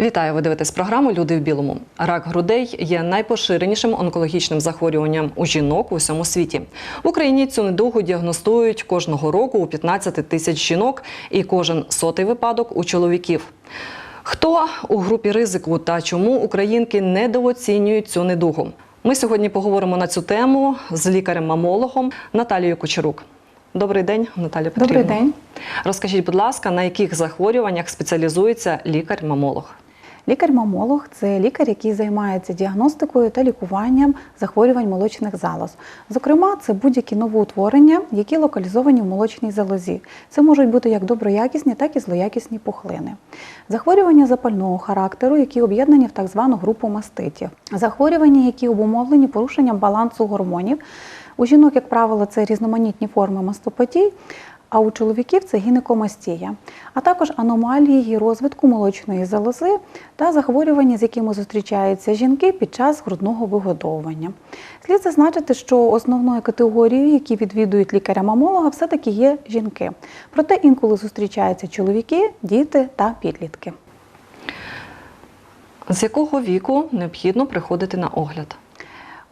Вітаю, ви дивитесь програму Люди в білому. Рак грудей є найпоширенішим онкологічним захворюванням у жінок у всьому світі. В Україні цю недугу діагностують кожного року у 15 тисяч жінок, і кожен сотий випадок у чоловіків. Хто у групі ризику та чому українки недооцінюють цю недугу? Ми сьогодні поговоримо на цю тему з лікарем-мамологом Наталією Кучерук. Добрий день, Наталія Петрівна. Добрий день. Розкажіть, будь ласка, на яких захворюваннях спеціалізується лікар-мамолог? Лікар-мамолог це лікар, який займається діагностикою та лікуванням захворювань молочних залоз. Зокрема, це будь-які новоутворення, які локалізовані в молочній залозі. Це можуть бути як доброякісні, так і злоякісні пухлини. Захворювання запального характеру, які об'єднані в так звану групу маститів. Захворювання, які обумовлені порушенням балансу гормонів. У жінок, як правило, це різноманітні форми мастопатій, а у чоловіків це гінекомастія, а також аномалії розвитку молочної залози та захворювання, з якими зустрічаються жінки під час грудного вигодовування. Слід зазначити, що основною категорією, які відвідують лікаря-мамолога, все-таки є жінки. Проте інколи зустрічаються чоловіки, діти та підлітки. З якого віку необхідно приходити на огляд?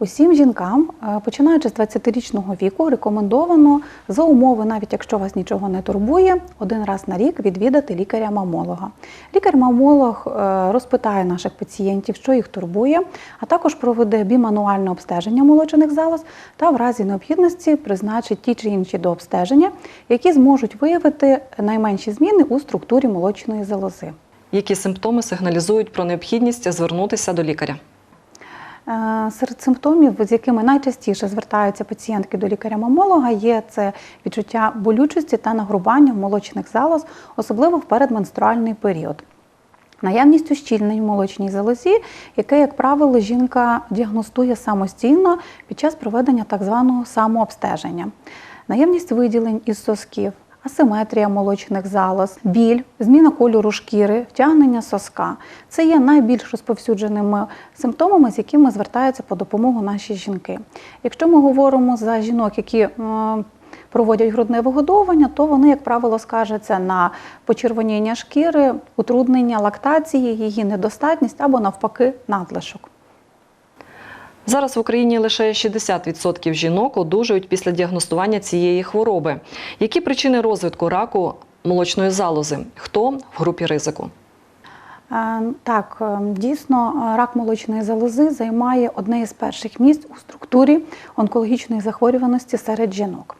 Усім жінкам, е, починаючи з 20-річного віку, рекомендовано за умови, навіть якщо вас нічого не турбує, один раз на рік відвідати лікаря-мамолога. Лікар-мамолог е, розпитає наших пацієнтів, що їх турбує, а також проведе бімануальне обстеження молочних залоз та в разі необхідності призначить ті чи інші дообстеження, які зможуть виявити найменші зміни у структурі молочної залози. Які симптоми сигналізують про необхідність звернутися до лікаря? Е, Серед симптомів, з якими найчастіше звертаються пацієнтки до лікаря-мамолога, є це відчуття болючості та нагрубання в молочних залоз, особливо в передменструальний період. Наявність ущільнень в молочній залозі, яке, як правило, жінка діагностує самостійно під час проведення так званого самообстеження. Наявність виділень із сосків, асиметрія молочних залоз, біль, зміна кольору шкіри, втягнення соска. Це є найбільш розповсюдженими симптомами, з якими звертаються по допомогу наші жінки. Якщо ми говоримо за жінок, які проводять грудне вигодовування, то вони, як правило, скаржаться на почервоніння шкіри, утруднення лактації, її недостатність або навпаки надлишок. Зараз в Україні лише 60% жінок одужують після діагностування цієї хвороби. Які причини розвитку раку молочної залози? Хто в групі ризику? Е, Так, е, дійсно, рак молочної залози займає одне із перших місць у структурі онкологічної захворюваності серед жінок.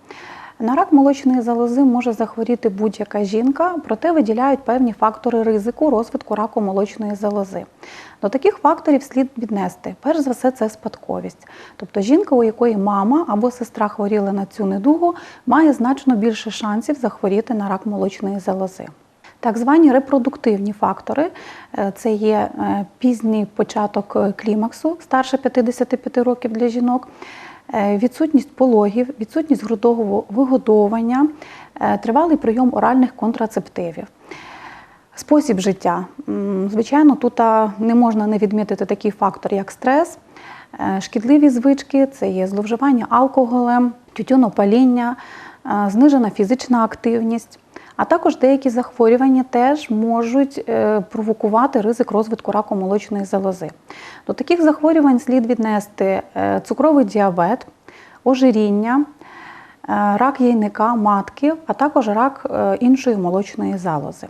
На рак молочної залози може захворіти будь-яка жінка, проте виділяють певні фактори ризику розвитку раку молочної залози. До таких факторів слід віднести. Перш за все, це спадковість. Тобто жінка, у якої мама або сестра хворіли на цю недугу, має значно більше шансів захворіти на рак молочної залози. Так звані репродуктивні фактори е, це є е, пізній початок е, клімаксу старше 55 років для жінок, відсутність пологів, відсутність грудового вигодовування, е, тривалий прийом оральних контрацептивів. Спосіб життя. Звичайно, тут не можна не відмітити такий фактор, як стрес, е, шкідливі звички, це є зловживання алкоголем, тютюнопаління, е, знижена фізична активність. А також деякі захворювання теж можуть е, провокувати ризик розвитку раку молочної залози. До таких захворювань слід віднести е, цукровий діабет, ожиріння, е, рак яйника, матки, а також рак іншої молочної залози.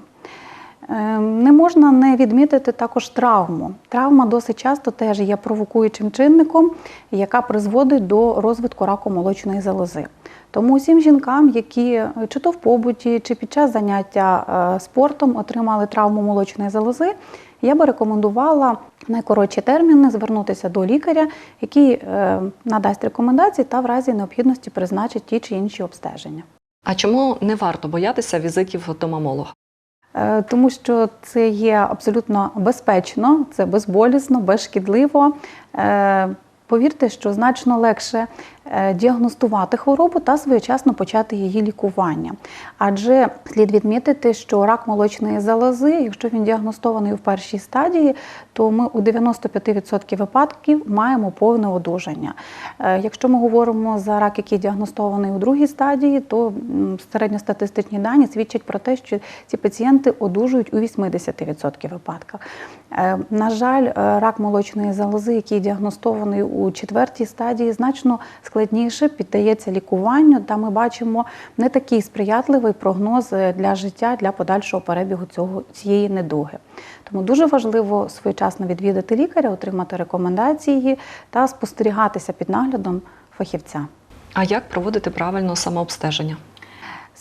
Е, Не можна не відмітити також травму. Травма досить часто теж є провокуючим чинником, яка призводить до розвитку раку молочної залози. Тому усім жінкам, які е, чи то в побуті, чи під час заняття е, спортом отримали травму молочної залози, я би рекомендувала в найкоротші терміни звернутися до лікаря, який е, надасть рекомендації та в разі необхідності призначить ті чи інші обстеження. А чому не варто боятися візитів до мамолога? Е, Тому що це є абсолютно безпечно, це безболісно, безшкідливо. Е, Повірте, що значно легше діагностувати хворобу та своєчасно почати її лікування. Адже слід відмітити, що рак молочної залози, якщо він діагностований у першій стадії, то ми у 95% випадків маємо повне одужання. Е, Якщо ми говоримо за рак, який діагностований у другій стадії, то середньостатистичні дані свідчать про те, що ці пацієнти одужують у 80% випадках. Е, На жаль, е, рак молочної залози, який діагностований у четвертій стадії, значно складніше піддається лікуванню, та ми бачимо не такий сприятливий прогноз е, для життя для подальшого перебігу цього цієї недуги. Тому дуже важливо своєчасно відвідати лікаря, отримати рекомендації та спостерігатися під наглядом фахівця. А як проводити правильно самообстеження?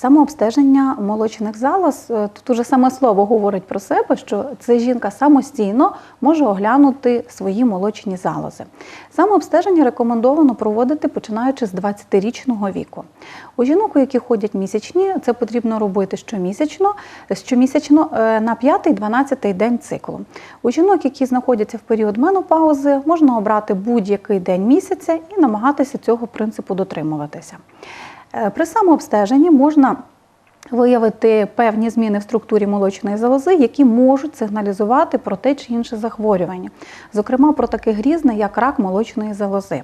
Самообстеження молочних залоз, е, тут уже саме слово говорить про себе, що це жінка самостійно може оглянути свої молочні залози. Самообстеження рекомендовано проводити починаючи з 20-річного віку. У жінок, у які ходять місячні, це потрібно робити щомісячно, щомісячно е, на 5-12 день циклу. У жінок, які знаходяться в період менопаузи, можна обрати будь-який день місяця і намагатися цього принципу дотримуватися. Е, При самообстеженні можна виявити певні зміни в структурі молочної залози, які можуть сигналізувати про те чи інше захворювання, зокрема про таке грізне, як рак молочної залози.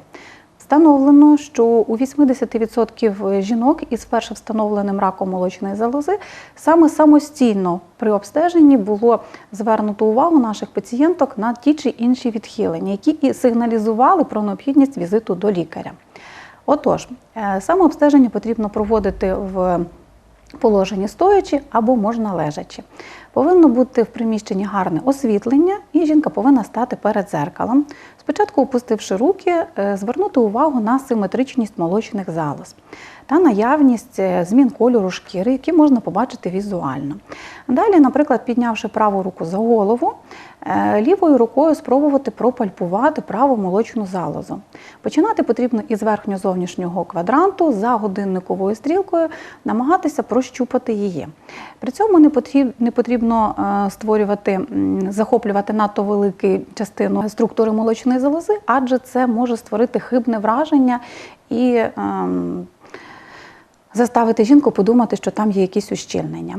Встановлено, що у 80% жінок із першим встановленим раком молочної залози саме самостійно при обстеженні було звернуто увагу наших пацієнток на ті чи інші відхилення, які і сигналізували про необхідність візиту до лікаря. Отож, е, самообстеження потрібно проводити в положенні стоячи або можна лежачи. Повинно бути в приміщенні гарне освітлення, і жінка повинна стати перед зеркалом. Спочатку, опустивши руки, е, звернути увагу на симетричність молочних залоз та наявність е, змін кольору шкіри, які можна побачити візуально. Далі, наприклад, піднявши праву руку за голову, е, лівою рукою спробувати пропальпувати праву молочну залозу. Починати потрібно із верхньо-зовнішнього квадранту за годинниковою стрілкою, намагатися прощупати її. При цьому не потрібно, е, створювати, захоплювати надто велику частину структури молочної залози, адже це може створити хибне враження і ем, заставити жінку подумати, що там є якісь ущільнення.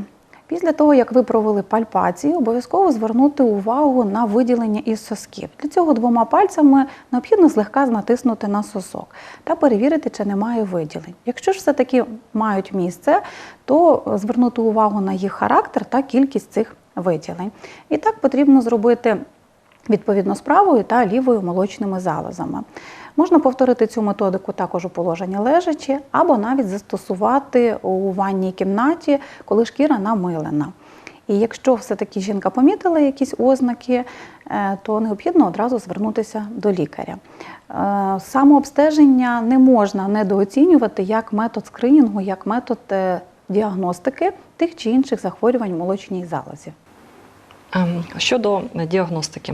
Після того, як ви провели пальпацію, обов'язково звернути увагу на виділення із сосків. Для цього двома пальцями необхідно злегка натиснути на сосок та перевірити, чи немає виділень. Якщо ж все-таки мають місце, то звернути увагу на їх характер та кількість цих виділень. І так потрібно зробити відповідно з правою та лівою молочними залозами. Можна повторити цю методику також у положенні лежачи, або навіть застосувати у ванній кімнаті, коли шкіра намилена. І якщо все-таки жінка помітила якісь ознаки, е, то необхідно одразу звернутися до лікаря. Е, Самообстеження не можна недооцінювати як метод скринінгу, як метод е, діагностики тих чи інших захворювань в молочній залозі. Ем, Щодо діагностики.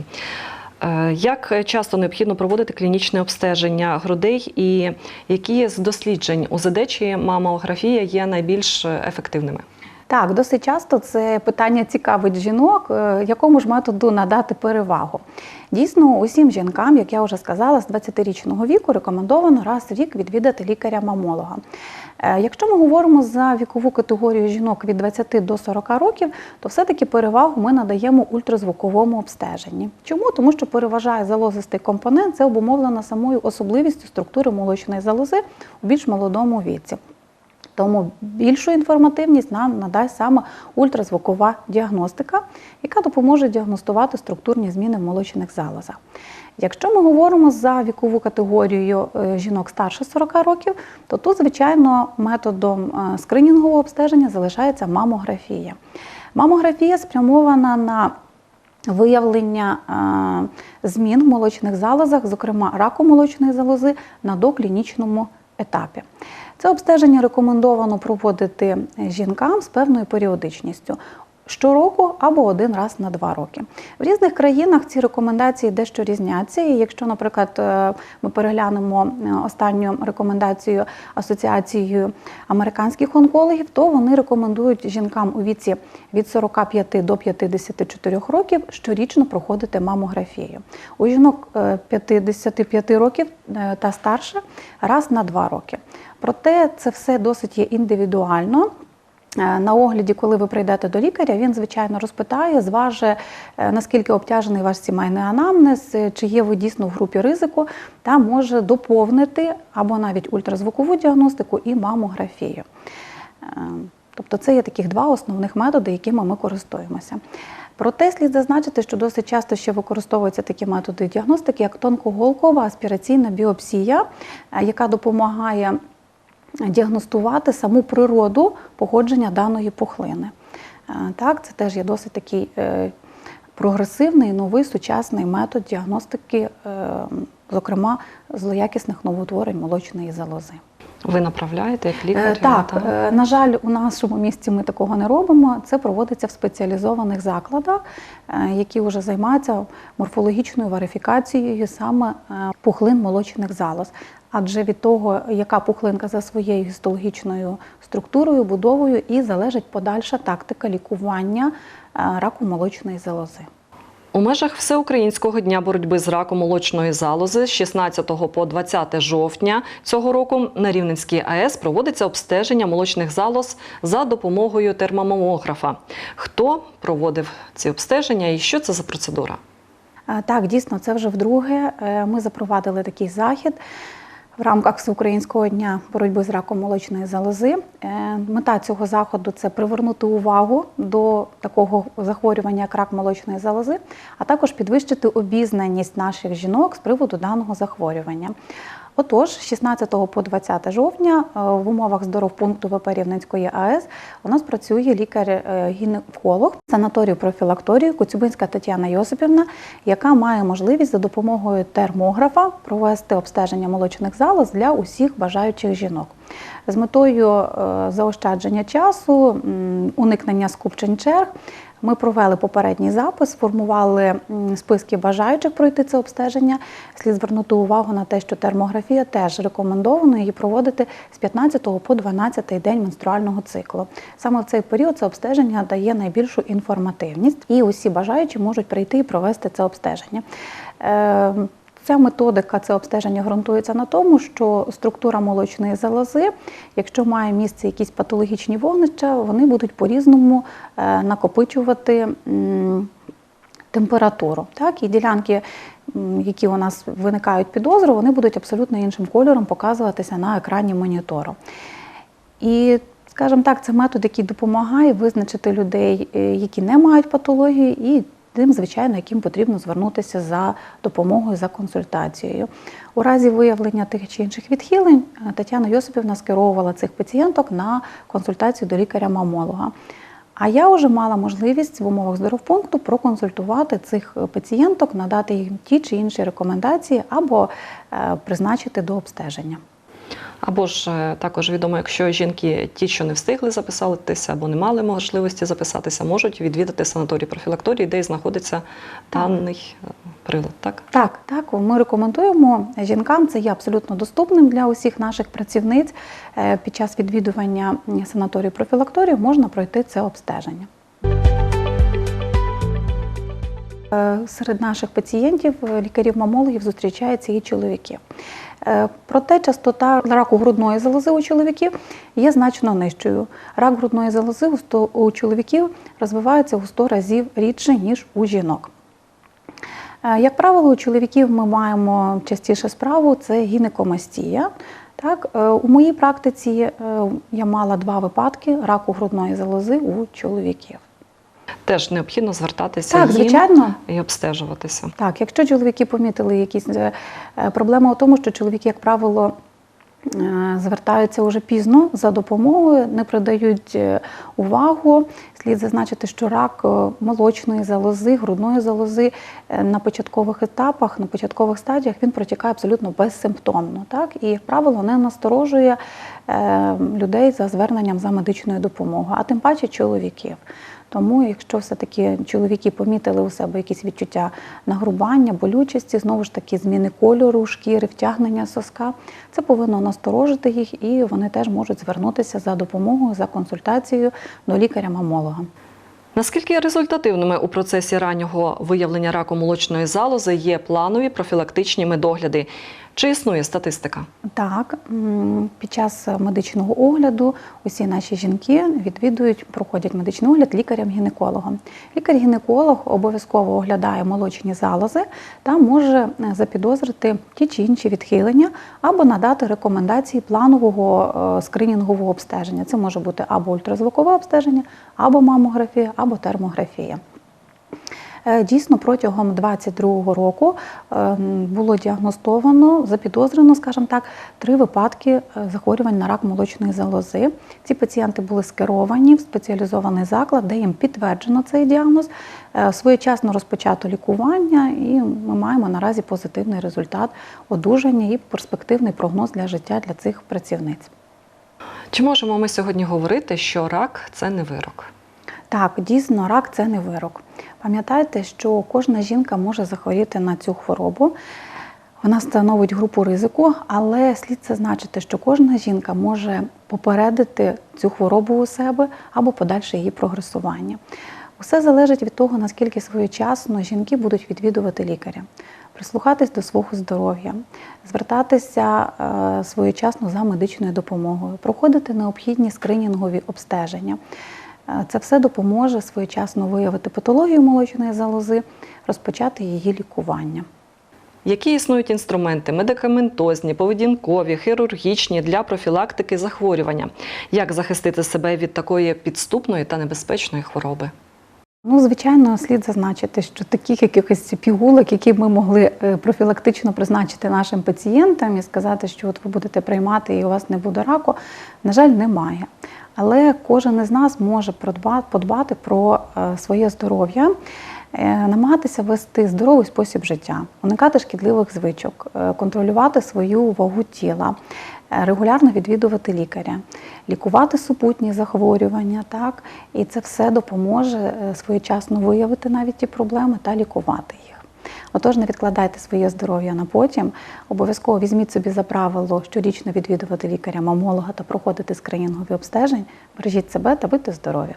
Е, Як часто необхідно проводити клінічне обстеження грудей і які з досліджень УЗД чи мамографія є найбільш ефективними? Так, досить часто це питання цікавить жінок, е, якому ж методу надати перевагу. Дійсно, усім жінкам, як я вже сказала, з 20-річного віку рекомендовано раз в рік відвідати лікаря-мамолога. Е, Якщо ми говоримо за вікову категорію жінок від 20 до 40 років, то все-таки перевагу ми надаємо ультразвуковому обстеженні. Чому? Тому що переважає залозистий компонент, це обумовлено самою особливістю структури молочної залози у більш молодому віці. Тому більшу інформативність нам надасть саме ультразвукова діагностика, яка допоможе діагностувати структурні зміни в молочних залозах. Якщо ми говоримо за вікову категорію е, жінок старше 40 років, то тут, звичайно, методом е, скринінгового обстеження залишається мамографія. Мамографія спрямована на виявлення е, змін в молочних залозах, зокрема раку молочної залози, на доклінічному етапі. Це обстеження рекомендовано проводити жінкам з певною періодичністю. Щороку або один раз на два роки. В різних країнах ці рекомендації дещо різняться. І якщо, наприклад, е, ми переглянемо е, останню рекомендацію асоціацією американських онкологів, то вони рекомендують жінкам у віці від 45 до 54 років щорічно проходити мамографію. У жінок е, 55 років е, та старше раз на два роки. Проте це все досить є індивідуально. Е, На огляді, коли ви прийдете до лікаря, він звичайно розпитає, зваже, е, наскільки обтяжений ваш сімейний анамнез, е, чи є ви дійсно в групі ризику, та може доповнити або навіть ультразвукову діагностику і мамографію. Тобто це є таких два основних методи, якими ми користуємося. Проте слід зазначити, що досить часто ще використовуються такі методи діагностики, як тонкоголкова аспіраційна біопсія, яка допомагає діагностувати саму природу походження даної пухлини. Е, Так, це теж є досить такий е, прогресивний, новий сучасний метод діагностики, е, зокрема злоякісних новоутворень молочної залози. Ви направляєте як лікар? Так, е, на жаль, у нашому місті ми такого не робимо. Це проводиться в спеціалізованих закладах, які вже займаються морфологічною верифікацією саме пухлин молочних залоз. Адже від того, яка пухлинка за своєю гістологічною структурою, будовою, і залежить подальша тактика лікування е, раку молочної залози. У межах Всеукраїнського дня боротьби з раком молочної залози з 16 по 20 жовтня цього року на Рівненській АЕС проводиться обстеження молочних залоз за допомогою термомомографа. Хто проводив ці обстеження і що це за процедура? Е, Так, дійсно, це вже вдруге. Е, Ми запровадили такий захід в рамках Всеукраїнського дня боротьби з раком молочної залози. Е, Мета цього заходу це привернути увагу до такого захворювання, як рак молочної залози, а також підвищити обізнаність наших жінок з приводу даного захворювання. Отож, з 16 по 20 жовтня е, в умовах здоровпункту ВП Рівненської АЕС у нас працює лікар-гінеколог санаторію профілакторію Коцюбинська Тетяна Йосипівна, яка має можливість за допомогою термографа провести обстеження молочних залоз для усіх бажаючих жінок. З метою е, заощадження часу, уникнення скупчень черг, ми провели попередній запис, сформували списки бажаючих пройти це обстеження. Слід звернути увагу на те, що термографія теж рекомендовано її проводити з 15 по 12 день менструального циклу. Саме в цей період це обстеження дає найбільшу інформативність, і усі бажаючі можуть прийти і провести це обстеження. Ця методика, це обстеження ґрунтується на тому, що структура молочної залози, якщо має місце якісь патологічні вогнища, вони будуть по-різному е, накопичувати температуру. Так? І ділянки, які у нас виникають підозру, вони будуть абсолютно іншим кольором показуватися на екрані монітору. І, скажімо так, це метод, який допомагає визначити людей, е, які не мають патології, і тим, звичайно, яким потрібно звернутися за допомогою, за консультацією. У разі виявлення тих чи інших відхилень е, Тетяна Йосипівна скеровувала цих пацієнток на консультацію до лікаря-мамолога. А я вже мала можливість в умовах здоровпункту проконсультувати цих пацієнток, надати їм ті чи інші рекомендації або е, призначити до обстеження. Або ж е, також відомо, якщо жінки, ті, що не встигли записатися або не мали можливості записатися, можуть відвідати санаторій профілакторії, де і знаходиться даний е, прилад. Так Так, так, ми рекомендуємо жінкам. Це є абсолютно доступним для усіх наших працівниць. Е, Під час відвідування санаторію профілакторію можна пройти це обстеження. Серед наших пацієнтів, лікарів-мамологів, зустрічаються і чоловіки. Е, Проте частота раку грудної залози у чоловіків є значно нижчою. Рак грудної залози у чоловіків розвивається у 100 разів рідше, ніж у жінок. Е, Як правило, у чоловіків ми маємо частіше справу це гінекомастія. Так, е, у моїй практиці я мала два випадки раку грудної залози у чоловіків. Теж необхідно звертатися Так, їм звичайно. і обстежуватися. Так, якщо чоловіки помітили якісь е, проблема у тому, що чоловіки, як правило, е, звертаються уже пізно за допомогою, не придають е, увагу. Слід зазначити, що рак е, молочної залози, грудної залози е, на початкових етапах, на початкових стадіях він протікає абсолютно безсимптомно. Так? І, як правило, не насторожує е, людей за зверненням за медичною допомогою, а тим паче чоловіків. Тому, якщо все-таки чоловіки помітили у себе якісь відчуття нагрубання, болючості, знову ж таки зміни кольору шкіри, втягнення соска, це повинно насторожити їх, і вони теж можуть звернутися за допомогою, за консультацією до лікаря-мамолога. Наскільки результативними у процесі раннього виявлення раку молочної залози є планові профілактичні медогляди? Чи існує статистика? Так, під час медичного огляду усі наші жінки відвідують, проходять медичний огляд лікарям-гінекологом. Лікар-гінеколог обов'язково оглядає молочні залози та може е, запідозрити ті чи інші відхилення або надати рекомендації планового е, скринінгового обстеження. Це може бути або ультразвукове обстеження, або мамографія, або термографія. Е, Дійсно, протягом 22-го року е, було діагностовано, запідозрено, скажімо так, три випадки е, захворювань на рак молочної залози. Ці пацієнти були скеровані в спеціалізований заклад, де їм підтверджено цей діагноз, своєчасно розпочато лікування, і ми маємо наразі позитивний результат одужання і перспективний прогноз для життя для цих працівниць. Чи можемо ми сьогодні говорити, що рак це не вирок? Так, дійсно, рак це не вирок. Пам'ятайте, що кожна жінка може захворіти на цю хворобу. Вона становить групу ризику, але слід зазначити, що кожна жінка може попередити цю хворобу у себе або подальше її прогресування. Усе залежить від того, наскільки своєчасно жінки будуть відвідувати лікаря, прислухатись до свого здоров'я, звертатися е, своєчасно за медичною допомогою, проходити необхідні скринінгові обстеження. Е, Це все допоможе своєчасно виявити патологію молочної залози, розпочати її лікування. Які існують інструменти медикаментозні, поведінкові, хірургічні для профілактики захворювання? Як захистити себе від такої підступної та небезпечної хвороби? Ну, звичайно, слід зазначити, що таких якихось пігулок, які ми могли е, профілактично призначити нашим пацієнтам і сказати, що от ви будете приймати і у вас не буде раку, на жаль, немає. Але кожен із нас може подбати про е, своє здоров'я, е, намагатися вести здоровий спосіб життя, уникати шкідливих звичок, е, контролювати свою вагу тіла, регулярно відвідувати лікаря, лікувати супутні захворювання, так і це все допоможе своєчасно виявити навіть ті проблеми та лікувати їх. Отож, не відкладайте своє здоров'я на потім. Обов'язково візьміть собі за правило щорічно відвідувати лікаря-мамолога та проходити скринінгові обстежень. Бережіть себе та будьте здорові.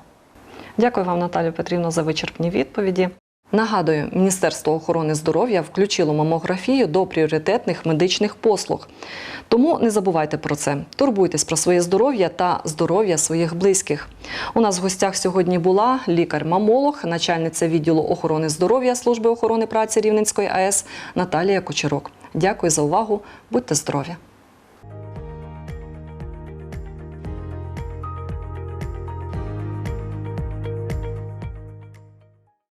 Дякую вам, Наталію Петрівно, за вичерпні відповіді. Нагадую, Міністерство охорони здоров'я включило мамографію до пріоритетних медичних послуг. Тому не забувайте про це. Турбуйтесь про своє здоров'я та здоров'я своїх близьких. У нас в гостях сьогодні була лікар-мамолог, начальниця відділу охорони здоров'я Служби охорони праці Рівненської АЕС Наталія Кочерок. Дякую за увагу. Будьте здорові!